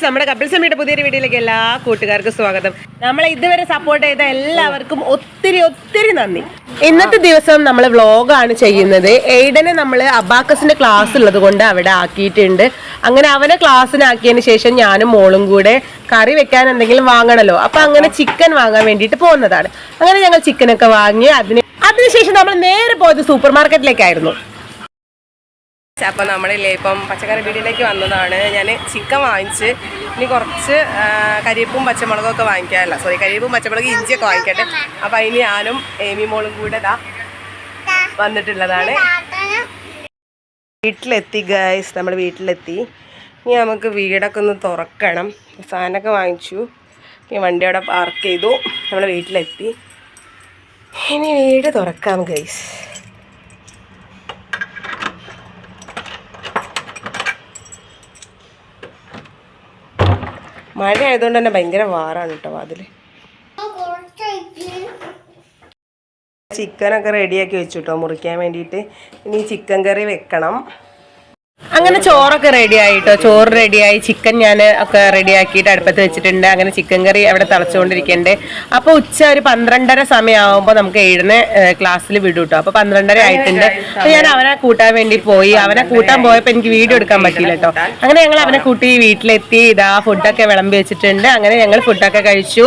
Guys നമ്മുടെ couple സമീയുടെ പുതിയൊരു വീഡിയോയിലേക്ക് എല്ലാ കൂട്ടുകാർക്കും സ്വാഗതം. നമ്മളെ ഇതുവരെ സപ്പോർട്ട് ചെയ്ത എല്ലാവർക്കും ഒത്തിരി ഒത്തിരി നന്ദി. ഇന്നത്തെ ദിവസം നമ്മൾ വ്ളോഗാണ് ചെയ്യുന്നത്. എയ്ഡനെ നമ്മൾ അബാക്കസിന്റെ ക്ലാസ് ഉള്ളത് കൊണ്ട് അവിടെ ആക്കിയിട്ടുണ്ട്. അങ്ങനെ അവനെ ക്ലാസ്സിനാക്കിയതിന് ശേഷം ഞാനും മോളും കൂടെ കറി വെക്കാൻ എന്തെങ്കിലും വാങ്ങണല്ലോ. അപ്പൊ അങ്ങനെ ചിക്കൻ വാങ്ങാൻ വേണ്ടിയിട്ട് പോകുന്നതാണ്. അങ്ങനെ ഞങ്ങൾ ചിക്കനൊക്കെ വാങ്ങി അതിന് അതിനുശേഷം നമ്മൾ നേരെ പോയത് സൂപ്പർ മാർക്കറ്റിലേക്കായിരുന്നു അപ്പോൾ നമ്മളില്ലേ ഇപ്പം പച്ചക്കറി പീടിയിലേക്ക് വന്നതാണ്. ഞാൻ ചിക്കൻ വാങ്ങിച്ച് ഇനി കുറച്ച് കരിയപ്പും പച്ചമുളകും ഒക്കെ വാങ്ങിക്കാമല്ല സോറി കരിയപ്പും പച്ചമുളക് ഇഞ്ചിയൊക്കെ വാങ്ങിക്കട്ടെ. അപ്പം അതിന് ഞാനും ഏമി മോളും കൂടെ ദാ വന്നിട്ടുള്ളതാണ്. വീട്ടിലെത്തി ഗൈസ് നമ്മൾ വീട്ടിലെത്തി. ഇനി നമുക്ക് വീടൊക്കെ ഒന്ന് തുറക്കണം. സാധനമൊക്കെ വാങ്ങിച്ചു. ഇനി വണ്ടി അവിടെ പാർക്ക് ചെയ്തു. നമ്മൾ വീട്ടിലെത്തി. ഇനി വീട് തുറക്കാം ഗൈസ് മഴ ആയതുകൊണ്ട് തന്നെ ഭയങ്കര വാറാണ് കേട്ടോ അതിൽ ചിക്കനൊക്കെ റെഡിയാക്കി വെച്ചു കേട്ടോ മുറിക്കാൻ വേണ്ടിയിട്ട്. ഇനി ചിക്കൻ കറി വെക്കണം. അങ്ങനെ ചോറൊക്കെ റെഡി ആയിട്ടോ. ചോറ് റെഡിയായി ചിക്കൻ ഞാൻ ഒക്കെ റെഡി ആക്കിയിട്ട് അടുപ്പത്ത് വെച്ചിട്ടുണ്ട്. അങ്ങനെ ചിക്കൻ കറി അവിടെ തിളച്ചുകൊണ്ടിരിക്കണ്ടേ അപ്പോൾ ഉച്ച ഒരു പന്ത്രണ്ടര സമയമാകുമ്പോൾ നമുക്ക് എഴുന്ന ക്ലാസ്സിൽ വിടും കേട്ടോ അപ്പോൾ പന്ത്രണ്ടര ആയിട്ടുണ്ട്. അപ്പോൾ ഞാൻ അവനെ കൂട്ടാൻ വേണ്ടി പോയി. അവനെ കൂട്ടാൻ പോയപ്പോൾ എനിക്ക് വീഡിയോ എടുക്കാൻ പറ്റിയില്ല കേട്ടോ. അങ്ങനെ ഞങ്ങൾ അവനെ കൂട്ടി വീട്ടിലെത്തി. ഇതാ ഫുഡൊക്കെ വിളമ്പി വെച്ചിട്ടുണ്ട്. അങ്ങനെ ഞങ്ങൾ ഫുഡൊക്കെ കഴിച്ചു.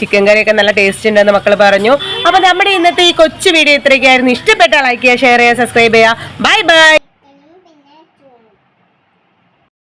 ചിക്കൻ കറിയൊക്കെ നല്ല ടേസ്റ്റ് ഉണ്ടെന്ന് മക്കൾ പറഞ്ഞു. അപ്പോൾ നമ്മുടെ ഇന്നത്തെ ഈ കൊച്ചു വീഡിയോ ഇത്രയൊക്കെയായിരുന്നു. ഇഷ്ടപ്പെട്ട ലൈക്ക് ചെയ്യുക ഷെയർ ചെയ്യുക സബ്സ്ക്രൈബ് ചെയ്യുക. Bye bye